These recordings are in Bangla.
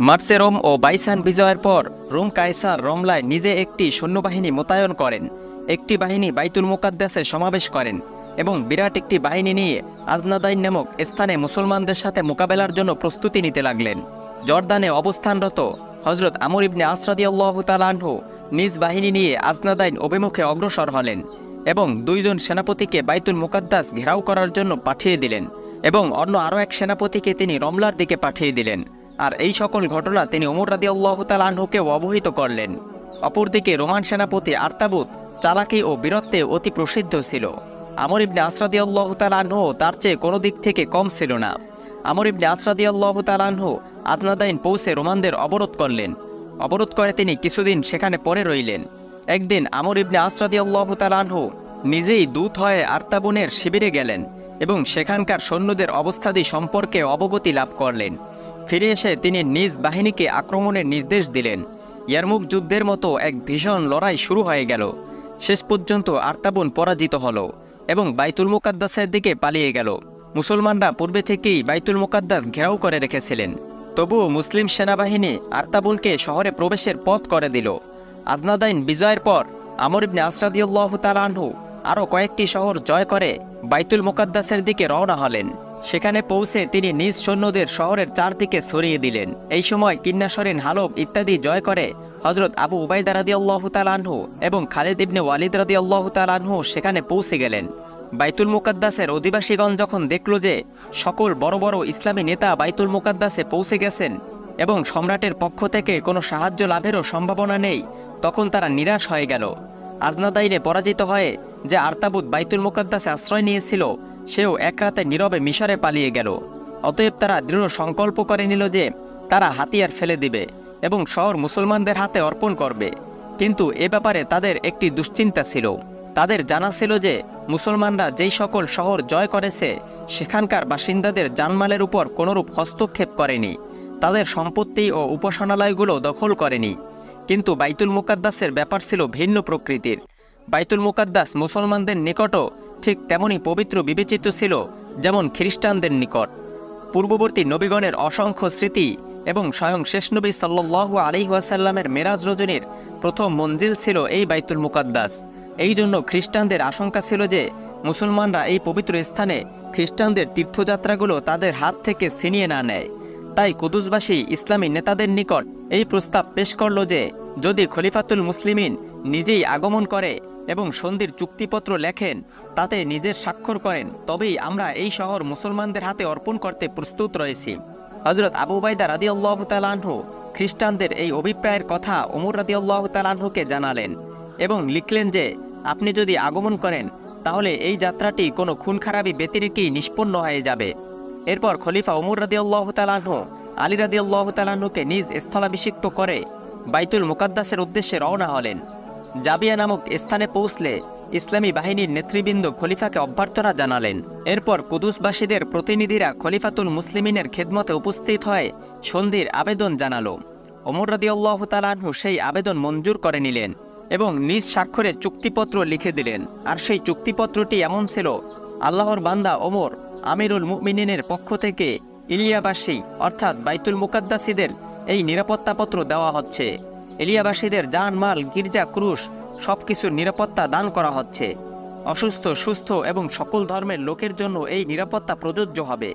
মার্সে রোম ও বাইসান বিজয়ের পর রোম কায়সার রমলায় নিজে একটি সৈন্যবাহিনী মোতায়েন করেন। একটি বাহিনী বাইতুল মুকাদ্দাসে সমাবেশ করেন এবং বিরাট একটি বাহিনী নিয়ে আজনাদাইন নামক স্থানে মুসলমানদের সাথে মোকাবেলার জন্য প্রস্তুতি নিতে লাগলেন। জর্দানে অবস্থানরত হজরত আমর ইবনে আসরাদি আল্লাহ নিজ বাহিনী নিয়ে আজনাদাইন অভিমুখে অগ্রসর হলেন এবং দুইজন সেনাপতিকে বাইতুল মুকাদ্দাস ঘেরাও করার জন্য পাঠিয়ে দিলেন এবং অন্য আরও এক সেনাপতিকে তিনি রমলার দিকে পাঠিয়ে দিলেন। আর এই সকল ঘটনা তিনি ওমর রাদি আল্লাহ তালাহুকেও অবহিত করলেন। অপরদিকে রোমান সেনাপতি আর্তাবুত চালাকি ও বীরত্বে অতি প্রসিদ্ধ ছিল। আমর ইবনে আসরাদি আল্লাহ তালাহ তার চেয়ে কোনো দিক থেকে কম ছিল না। আমর ইবনে আসরাদি আল্লাহ তালাহ আজনাদাইন পৌঁছে রোমানদের অবরোধ করলেন। অবরোধ করে তিনি কিছুদিন সেখানে পরে রইলেন। একদিন আমর ইবনে আসরাদি আল্লাহ তালাহ নিজেই দূত হয়ে আর্তাবনের শিবিরে গেলেন এবং সেখানকার সৈন্যদের অবস্থাদি সম্পর্কে অবগতি লাভ করলেন। ফিরে এসে তিনি নিজ বাহিনীকে আক্রমণের নির্দেশ দিলেন। ইয়ারমুক যুদ্ধের মতো এক ভীষণ লড়াই শুরু হয়ে গেল। শেষ পর্যন্ত আর্তাবন পরাজিত হল এবং বাইতুল মুকাদ্দাসের দিকে পালিয়ে গেল। মুসলমানরা পূর্বে থেকেই বাইতুল মুকাদ্দাস ঘেরাও করে রেখেছিলেন। তবুও মুসলিম সেনাবাহিনী আর্তাবুলকে শহরে প্রবেশের পথ করে দিল। আজনাদাইন বিজয়ের পর আমর ইবনে আসরাদিউল্লাহ তালাহু আরও কয়েকটি শহর জয় করে বাইতুল মুকাদ্দাসের দিকে রওনা হলেন। সেখানে পৌঁছে তিনি নিজ সৈন্যদের শহরের চারদিকে ছড়িয়ে দিলেন। এই সময় কিন্নাসরিন হালব ইত্যাদি জয় করে হজরত আবু উবাইদা রাদি আল্লাহ তালাহু এবং খালেদ ইবনে ওয়ালিদ রাদি আল্লাহ তালাহু সেখানে পৌঁছে গেলেন। বাইতুল মুকাদ্দাসের অধিবাসীগণ যখন দেখল যে সকল বড় বড় ইসলামী নেতা বাইতুল মুকাদ্দাসে পৌঁছে গেছেন এবং সম্রাটের পক্ষ থেকে কোনো সাহায্য লাভেরও সম্ভাবনা নেই, তখন তারা নিরাশ হয়ে গেল। আজনাদাইনে পরাজিত হয়ে যে আর্তাবুদ বাইতুল মুকাদ্দাসে আশ্রয় নিয়েছিল সেও এক রাতে নীরবে মিশরে পালিয়ে গেল। অতএব তারা দৃঢ় সংকল্প করে নিল যে, তারা হাতিয়ার ফেলে দিবে এবং শহর মুসলমানদের হাতে অর্পণ করবে। কিন্তু এ ব্যাপারে তাদের একটি দুশ্চিন্তা ছিল। তাদের জানা ছিল যে, মুসলমানরা যেই সকল শহর জয় করেছে, সেখানকার বাসিন্দাদের জানমালের উপর কোনোরূপ হস্তক্ষেপ করেনি। তাদের সম্পত্তি ও উপাসনালয়গুলো দখল করেনি। কিন্তু বাইতুল মুকাদ্দাসের ব্যাপার ছিল ভিন্ন প্রকৃতির। বাইতুল মুকাদ্দাস মুসলমানদের নিকটও ঠিক তেমনই পবিত্র বিবেচিত ছিল যেমন খ্রিস্টানদের নিকট। পূর্ববর্তী নবীগণের অসংখ্য স্মৃতি এবং স্বয়ং শেষ নবী সাল্লু আলিহাসাল্লামের মেরাজ রজনীর প্রথম মঞ্জিল ছিল এই বাইতুল মুকাদ্দাস। এই জন্য খ্রিস্টানদের আশঙ্কা ছিল যে মুসলমানরা এই পবিত্র স্থানে খ্রিস্টানদের তীর্থযাত্রাগুলো তাদের হাত থেকে ছিনিয়ে না নেয়। তাই কুদুসবাসী ইসলামী নেতাদের নিকট এই প্রস্তাব পেশ করল যে, যদি খলিফাতুল মুসলিমিন নিজেই আগমন করে এবং সন্ধির চুক্তিপত্র লেখেন, তাতে নিজের স্বাক্ষর করেন, তবেই আমরা এই শহর মুসলমানদের হাতে অর্পণ করতে প্রস্তুত রয়েছি। হজরত আবু বাইদা রাদি আল্লাহ তালাহু খ্রিস্টানদের এই অভিপ্রায়ের কথা ওমর রাদি আল্লাহ তালাহুকে জানালেন এবং লিখলেন যে, আপনি যদি আগমন করেন, তাহলে এই যাত্রাটি কোনো খুন খারাপি ব্যতিরেকেই নিষ্পন্ন হয়ে যাবে। এরপর খলিফা ওমর রাদি আল্লাহ তালাহু আলী রাদি আল্লাহ তালাহুকে নিজ স্থলাভিষিক্ত করে বাইতুল মুকাদ্দাসের উদ্দেশ্যে রওনা হলেন। জাবিয়া নামক স্থানে পৌঁছলে ইসলামী বাহিনীর নেতৃবৃন্দ খলিফাকে অভ্যর্থনা জানালেন। এরপর কুদুসবাসীদের প্রতিনিধিরা খলিফাতুল মুসলিমিনের খেদমতে উপস্থিত হয়ে সন্ধির আবেদন জানালো। ওমর রদিউল্লাহ তালাহু সেই আবেদন মঞ্জুর করে নিলেন এবং নিজ স্বাক্ষরে চুক্তিপত্র লিখে দিলেন। আর সেই চুক্তিপত্রটি এমন ছিল, আল্লাহর বান্দা ওমর আমিরুল মুমিনিনের পক্ষ থেকে ইলিয়াবাসী, অর্থাৎ বাইতুল মুকাদ্দাসীদের এই নিরাপত্তাপত্র দেওয়া হচ্ছে। এলিয়াবাসীদের যান মাল গির্জা, ক্রুশ সব কিছুর নিরাপত্তা দান করা হচ্ছে। অসুস্থ, সুস্থ এবং সকল ধর্মের লোকের জন্য এই নিরাপত্তা প্রযোজ্য হবে।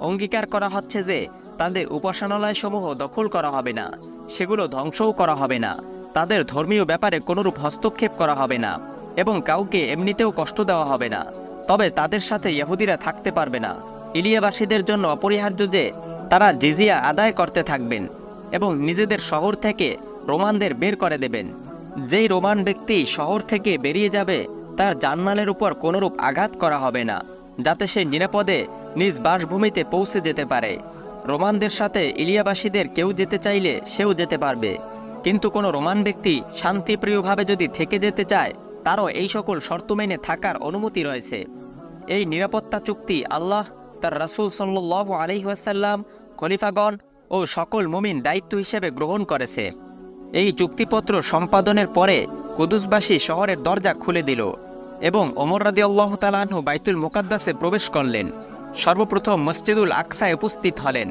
অঙ্গীকার করা হচ্ছে যে, তাদের উপাসনালয়সমূহ দখল করা হবে না, সেগুলো ধ্বংসও করা হবে না, তাদের ধর্মীয় ব্যাপারে কোনোরূপ হস্তক্ষেপ করা হবে না এবং কাউকে এমনিতেও কষ্ট দেওয়া হবে না, তবে তাদের সাথে ইহুদিরা থাকতে পারবে না। ইলিয়াবাসীদের জন্য অপরিহার্য যে, তারা জিজিয়া আদায় করতে থাকবেন এবং নিজেদের শহর থেকে রোমানদের বের করে দেবেন। যেই রোমান ব্যক্তি শহর থেকে বেরিয়ে যাবে, তার জানমালের উপর কোনোরূপ আঘাত করা হবে না, যাতে সে নিরাপদে নিজ বাসভূমিতে পৌঁছে যেতে পারে। রোমানদের সাথে ইলিয়াবাসীদের কেউ যেতে চাইলে সেও যেতে পারবে। কিন্তু কোনো রোমান ব্যক্তি শান্তিপ্রিয়ভাবে যদি থেকে যেতে চায়, তারও এই সকল শর্ত মেনে থাকার অনুমতি রয়েছে। এই নিরাপত্তা চুক্তি আল্লাহ, তার রাসুল সাল্লাহ আলহিহাসাল্লাম খলিফাগণ ও সকল মুমিন দায়িত্ব হিসেবে গ্রহণ করেছে। এই চুক্তিপত্র সম্পাদনের পরে কুদুসবাসী শহরের দরজা খুলে দিল এবং ওমর রাদি আল্লাহ বাইতুল মুকাদ্দাসে প্রবেশ করলেন। সর্বপ্রথম মসজিদুল আকসায় উপস্থিত হলেন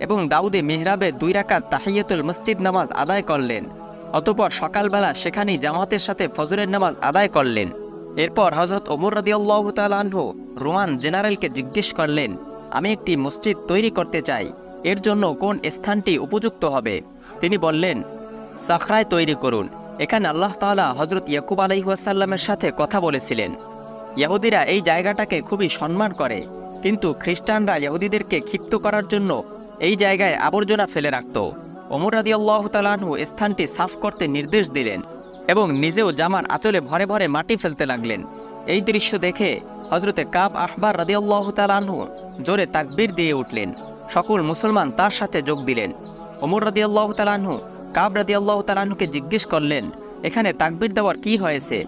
এবং দাউদে মেহরাবে দুই রাকাত তাহিয়াতুল মসজিদ নামাজ আদায় করলেন। অতপর সকালবেলা সেখানেই জামাতের সাথে ফজরের নামাজ আদায় করলেন। এরপর হজরত ওমর রাদিয়াল্লাহ তালাহু রোমান জেনারেলকে জিজ্ঞেস করলেন, আমি একটি মসজিদ তৈরি করতে চাই। এর জন্য কোন স্থানটি উপযুক্ত হবে? তিনি বললেন সাখরায় তৈরি করুন। এখানে আল্লাহ তাআলা হজরত ইয়াকুব আলাইহাসাল্লামের সাথে কথা বলেছিলেন। ইহুদিরা এই জায়গাটাকে খুবই সম্মান করে। কিন্তু খ্রিস্টানরা ইহুদিদেরকে ক্ষিপ্ত করার জন্য এই জায়গায় আবর্জনা ফেলে রাখত। ওমর রাদি আল্লাহ স্থানটি সাফ করতে নির্দেশ দিলেন এবং নিজেও জামার আঁচলে ভরে ভরে মাটি ফেলতে লাগলেন। এই দৃশ্য দেখে হজরতে কাব আহবার রাদি আল্লাহ তালাহু জোরে তাকবীর দিয়ে উঠলেন। সকল মুসলমান তার সাথে যোগ দিলেন। ওমর রাদি আল্লাহ তালাহু কাব রাদি আল্লাহ তালাহুকে জিজ্ঞেস করলেন, এখানে তাকবীর দেওয়ার কি হয়েছে?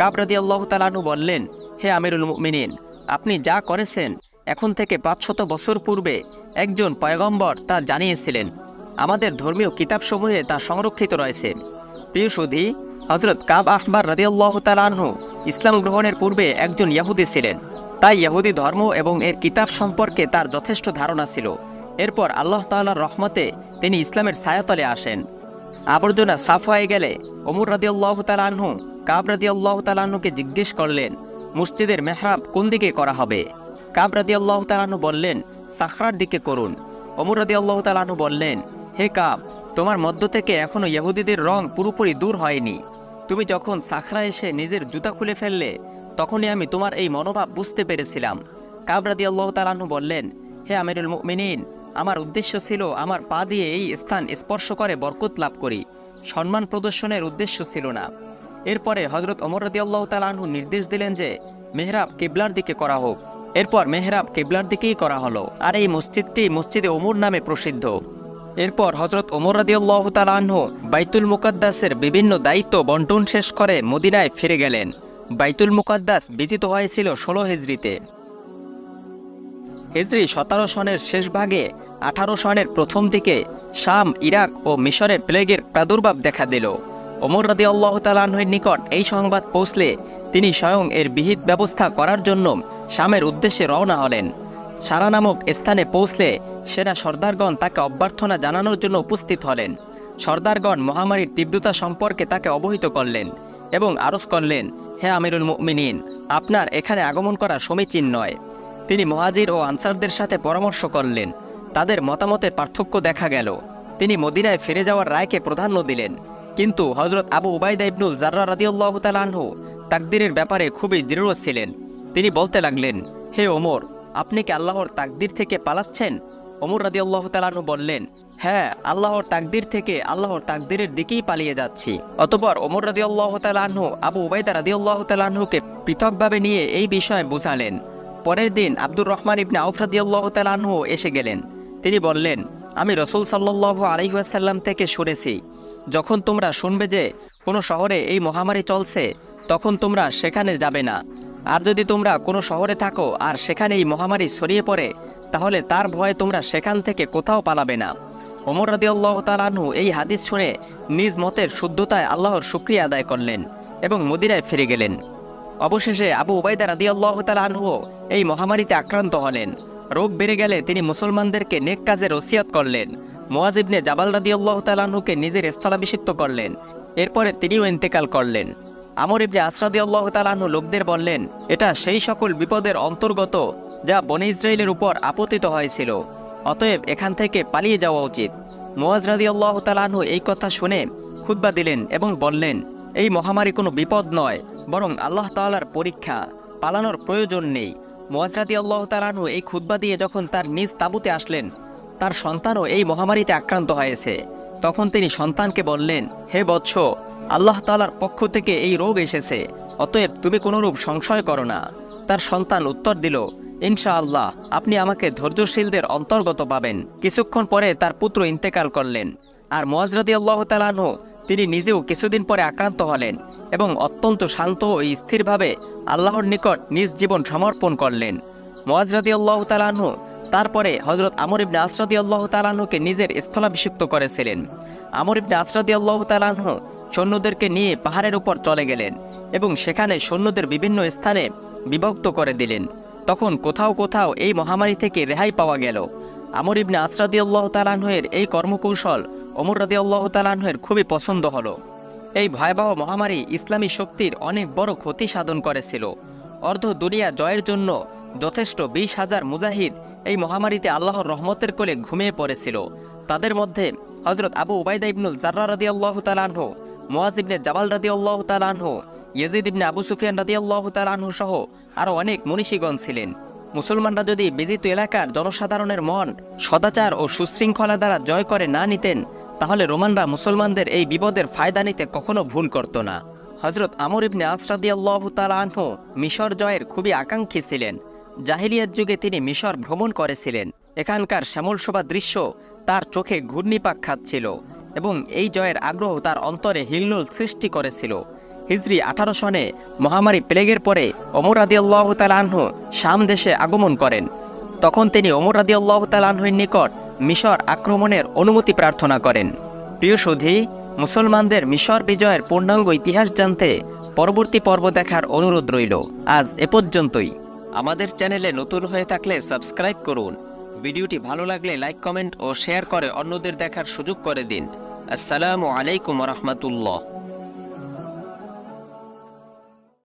কাবরাদি আল্লাহ তালাহু বললেন, হে আমিরুল মুমিনিন, আপনি যা করেছেন, এখন থেকে পাঁচশত বছর পূর্বে একজন পয়গম্বর তা জানিয়েছিলেন। আমাদের ধর্মীয় কিতাবসমূহে তা সংরক্ষিত রয়েছে। প্রিয় সুধী হজরত কাব আহবার রাদিয়াল্লাহ তালাহু ইসলাম গ্রহণের পূর্বে একজন ইয়াহুদি ছিলেন। তাই ইয়াহুদি ধর্ম এবং এর কিতাব সম্পর্কে তার যথেষ্ট ধারণা ছিল। এরপর আল্লাহ তাআলার রহমতে তিনি ইসলামের ছায়াতলে আসেন। আবর্জনা সাফ হয়ে গেলে ওমর রাদিয়াল্লাহ তালাহু কাব রাদিয়াল্লাহ তালাহুকে জিজ্ঞেস করলেন, মসজিদের মেহরাব কোন দিকে করা হবে? কাব রাদি আল্লাহ তালাহু বললেন, সাখরার দিকে করুন। অমর রাদি আল্লাহ তালাহু বললেন, হে কাব, তোমার মধ্য থেকে এখনও ইহুদিদের রং পুরোপুরি দূর হয়নি। তুমি যখন সাখরা এসে নিজের জুতা খুলে ফেললে, তখনই আমি তোমার এই মনোভাব বুঝতে পেরেছিলাম। কাব রাদি আল্লাহ তালাহু বললেন, হে আমিরুল মুমিনিন আমার উদ্দেশ্য ছিল আমার পা দিয়ে এই স্থান স্পর্শ করে বরকত লাভ করি। সম্মান প্রদর্শনের উদ্দেশ্য ছিল না। এরপরে হজরত অমর রাদি আল্লাহ তালাহু নির্দেশ দিলেন যে, মেহরাব কেবলার দিকে করা হোক। এরপর মেহরাব কেবলার দিকেই করা হলো। আর এই মসজিদটি মসজিদে ওমর নামে প্রসিদ্ধ। এরপর হজরত ওমর রাদিউল্লাহ তালাহ বাইতুল মুকাদ্দাসের বিভিন্ন দায়িত্ব বন্টন শেষ করে মদিনায় ফিরে গেলেন। বাইতুল মুকাদ্দাস বিজিত হয়েছিল ষোলো হিজড়িতে। হিজরি সতেরো সনের শেষ ভাগে আঠারো সনের প্রথম দিকে শাম, ইরাক ও মিশরে প্লেগের প্রাদুর্ভাব দেখা দিল। ওমর রাদি আল্লাহ তালাহের নিকট এই সংবাদ পৌঁছলে তিনি স্বয়ং এর বিহিত ব্যবস্থা করার জন্য শামের উদ্দেশ্যে রওনা হলেন। সারা নামক স্থানে পৌঁছলে সেনা সর্দারগণ তাকে অভ্যর্থনা জানানোর জন্য উপস্থিত হলেন। সর্দারগণ মহামারীর তীব্রতা সম্পর্কে তাকে অবহিত করলেন এবং আরজ করলেন, হে আমিরুল মুমিনিন, আপনার এখানে আগমন করা সমীচীন নয়। তিনি মহাজির ও আনসারদের সাথে পরামর্শ করলেন। তাদের মতামতে পার্থক্য দেখা গেল। তিনি মদিনায় ফিরে যাওয়ার রায়কে প্রাধান্য দিলেন। কিন্তু হজরত আবু উবাইদা ইবনুল জার্রা রাদিউল্লাহ তালাহু তাকদিরের ব্যাপারে খুবই দৃঢ় ছিলেন। তিনি বলতে লাগলেন, হে ওমর, আপনি কি আল্লাহর তাকদির থেকে পালাচ্ছেন? ওমর রাদিউল্লাহ তালাহু বললেন হ্যাঁ আল্লাহর তাকদির থেকে আল্লাহর তাকদিরের দিকেই পালিয়ে যাচ্ছি। অতপর ওমর রাদিউল্লাহ তালাহু আবু উবাইদা রাদিউল্লাহ তালাহুকে পৃথকভাবে নিয়ে এই বিষয়ে বুঝালেন। পরের দিন আব্দুর রহমান ইবনে আউফ রাদিউল্লাহ তালাহু এসে গেলেন। তিনি বললেন, আমি রসুল সাল্লাহ আলহিহাসাল্লাম থেকে শুনেছি, যখন তোমরা শুনবে যে কোনো শহরে এই মহামারী চলছে, তখন তোমরা সেখানে যাবে না। আর যদি তোমরা কোনো শহরে থাকো আর সেখানে এই মহামারী ছড়িয়ে পড়ে, তাহলে তার ভয়ে তোমরা সেখান থেকে কোথাও পালাবে না। ওমর রাদি আল্লাহ তালাহু এই হাদিস শুনে নিজ মতের শুদ্ধতায় আল্লাহর শুক্রিয়া আদায় করলেন এবং মদিনায় ফিরে গেলেন। অবশেষে আবু উবাইদা রাদি আল্লাহ তালাহু এই মহামারীতে আক্রান্ত হলেন। রোগ বেড়ে গেলে তিনি মুসলমানদেরকে নেক কাজের ওসিয়াত করলেন। মোয়াজিবনে জাবাল আল্লাহ তালাহুকে নিজের স্থলাভিষিক্ত করলেন। এরপরে তিনিও ইন্তেকাল করলেন। আমর ইবনে আসরাদি আল্লাহ তালাহু লোকদের বললেন, এটা সেই সকল বিপদের অন্তর্গত যা বনে ইসরায়েলের উপর আপতিত হয়েছিল। অতএব এখান থেকে পালিয়ে যাওয়া উচিত। মোয়াজ রাদি আল্লাহ তালাহু এই কথা শুনে খুদ্া দিলেন এবং বললেন এই মহামারী কোনো বিপদ নয়, বরং আল্লাহ তাআলার পরীক্ষা, পালানোর প্রয়োজন নেই। মোয়াজরাদি আল্লাহ তালাহু এই খুদ্া দিয়ে যখন তার নিজ তাঁবুতে আসলেন, তার সন্তানও এই মহামারীতে আক্রান্ত হয়েছে। তখন তিনি সন্তানকে বললেন, হে বৎস, আল্লাহ তালার পক্ষ থেকে এই রোগ এসেছে, অতএব তুমি কোনোরূপ সংশয় করো না। তার সন্তান উত্তর দিল ইনশা আল্লাহ আপনি আমাকে ধৈর্যশীলদের অন্তর্গত পাবেন। কিছুক্ষণ পরে তার পুত্র ইন্তেকাল করলেন। আর মোয়াজরাদি আল্লাহ তালাহু তিনি নিজেও কিছুদিন পরে আক্রান্ত হলেন এবং অত্যন্ত শান্ত ও স্থিরভাবে আল্লাহর নিকট নিজ জীবন সমর্পণ করলেন। মোয়াজরাদি আল্লাহ তালাহু তারপরে হজরত আমর ইবনে আসরাদি আল্লাহ তালাহুকে নিজের স্থলাভিষিক্ত করেছিলেন। আমর ইবনে আসরাদি আল্লাহ তালাহু সৈন্যদেরকে নিয়ে পাহাড়ের উপর চলে গেলেন এবং সেখানে সৈন্যদের বিভিন্ন স্থানে বিভক্ত করে দিলেন। তখন কোথাও কোথাও এই মহামারী থেকে রেহাই পাওয়া গেল। আমর ইবনে আসরাদি আল্লাহ তালাহের এই কর্মকৌশল অমর রাদি আল্লাহ তালাহের খুবই পছন্দ হলো। এই ভয়াবহ মহামারী ইসলামী শক্তির অনেক বড় ক্ষতি সাধন করেছিল। অর্ধ দুনিয়া জয়ের জন্য যথেষ্ট বিশ হাজার মুজাহিদ এই মহামারীতে আল্লাহর রহমতের কোলে ঘুমিয়ে পড়েছিল। তাদের মধ্যে হজরত আবু উবাইদা ইবনুল জার্রা রাদি আল্লাহ তালাহ মোয়াজ ইবনে জামাল রাদি আল্লাহ তালাহ ইয়েজিদ ইবনে আবু সুফিয়ান রাদি আল্লাহ তালাহ সহ আরও অনেক মনীষীগণ ছিলেন। মুসলমানরা যদি বিজিত এলাকার জনসাধারণের মন সদাচার ও সুশৃঙ্খলা দ্বারা জয় করে না নিতেন তাহলে রোমানরা মুসলমানদের এই বিপদের ফায়দা নিতে কখনো ভুল করত না। হজরত আমর ইবনে আসরাদি আল্লাহ তালাহ মিশর জয়ের খুবই আকাঙ্ক্ষী ছিলেন। জাহিলিয়াত যুগে তিনি মিশর ভ্রমণ করেছিলেন। এখানকার শ্যামল শোভা দৃশ্য তার চোখে ঘূর্ণিপাক খাচ্ছিল এবং এই জয়ের আগ্রহ তার অন্তরে হিল্লোল সৃষ্টি করেছিল। হিজরি আঠারো সনে মহামারী প্লেগের পরে অমর আদি আল্লাহ তালাহ শাম দেশে আগমন করেন। তখন তিনি অমর আদি আল্লাহ তালাহের নিকট মিশর আক্রমণের অনুমতি প্রার্থনা করেন। প্রিয় সুধী, মুসলমানদের মিশর বিজয়ের পূর্ণাঙ্গ ইতিহাস জানতে পরবর্তী পর্ব দেখার অনুরোধ রইল। আজ এ পর্যন্তই। আমাদের চ্যানেলে নতুন হয়ে থাকলে সাবস্ক্রাইব করুন। ভিডিওটি ভালো লাগলে লাইক, কমেন্ট ও শেয়ার করে অন্যদের দেখার সুযোগ করে দিন। আসসালামু আলাইকুম রহমতুল্লাহ।